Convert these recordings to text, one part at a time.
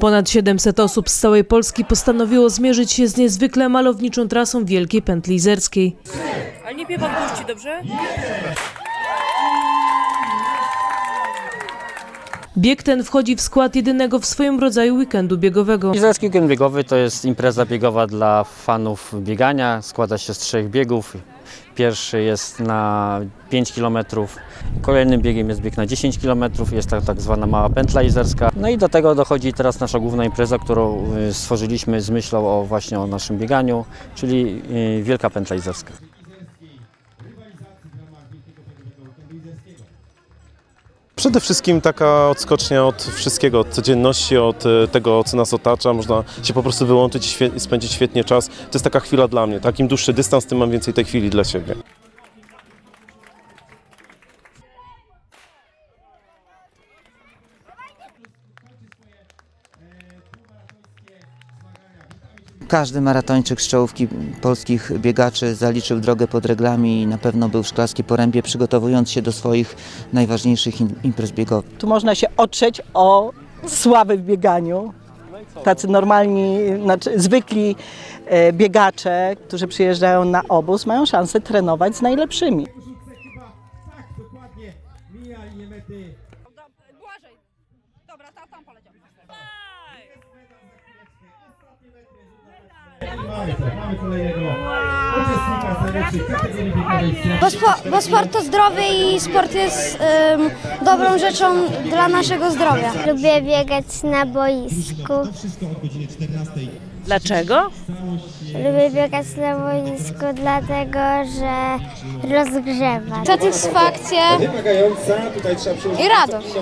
Ponad 700 osób z całej Polski postanowiło zmierzyć się z niezwykle malowniczą trasą Wielkiej Pętli Izerskiej. Ale nie piewa w gości, dobrze? Bieg ten wchodzi w skład jedynego w swoim rodzaju weekendu biegowego. Izraelski Weekend Biegowy to jest impreza biegowa dla fanów biegania. Składa się z trzech biegów. Pierwszy jest na 5 km, kolejnym biegiem jest bieg na 10 km, jest to tak zwana mała pętla izerska. No i do tego dochodzi teraz nasza główna impreza, którą y, stworzyliśmy z myślą o właśnie o naszym bieganiu, czyli y, Wielka Pętla Izerska. Przede wszystkim taka odskocznia od wszystkiego, od codzienności, od e, tego, co nas otacza. Można się po prostu wyłączyć i spędzić świetnie czas. To jest taka chwila dla mnie. Tak, im dłuższy dystans, tym mam więcej tej chwili dla siebie. Każdy maratończyk z czołówki polskich biegaczy zaliczył drogę pod reglami i na pewno był w Szklarskiej Porębie, przygotowując się do swoich najważniejszych im- imprez biegowych. Tu można się otrzeć o sławę w bieganiu. Tacy normalni, znaczy zwykli e, biegacze, którzy przyjeżdżają na obóz, mają szansę trenować z najlepszymi. Błażej. Dobra, ta, tam poleciał. Bo, spo, bo sport to zdrowie i sport jest ym, dobrą rzeczą dla naszego zdrowia. Lubię biegać na boisku. Dlaczego? Lubię biegać na boisku dlatego, że rozgrzewa. Satysfakcję i radość.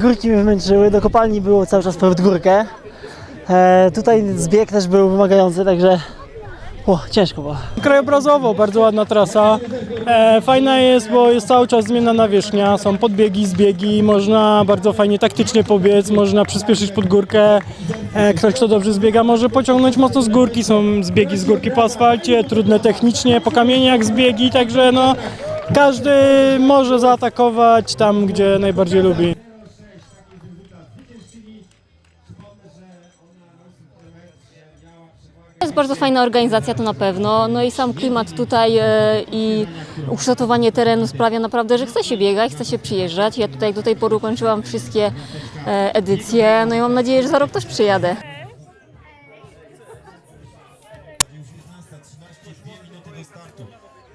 Górki mnie wymęczyły, do kopalni było cały czas pod górkę. E, tutaj zbieg też był wymagający, także o, ciężko było. Krajobrazowo bardzo ładna trasa. E, fajna jest, bo jest cały czas zmienna nawierzchnia, są podbiegi, zbiegi, można bardzo fajnie taktycznie pobiec, można przyspieszyć pod górkę. E, ktoś, kto dobrze zbiega, może pociągnąć mocno z górki. Są zbiegi z górki po asfalcie, trudne technicznie, po kamieniach zbiegi, także no każdy może zaatakować tam, gdzie najbardziej lubi. Jest bardzo fajna organizacja, to na pewno. No i sam klimat tutaj e, i ukształtowanie terenu sprawia naprawdę, że chce się biegać, chce się przyjeżdżać. Ja tutaj do tej pory ukończyłam wszystkie e, edycje, no i mam nadzieję, że za rok też przyjadę.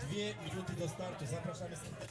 Dwie minuty do startu. Zapraszamy serdecznie.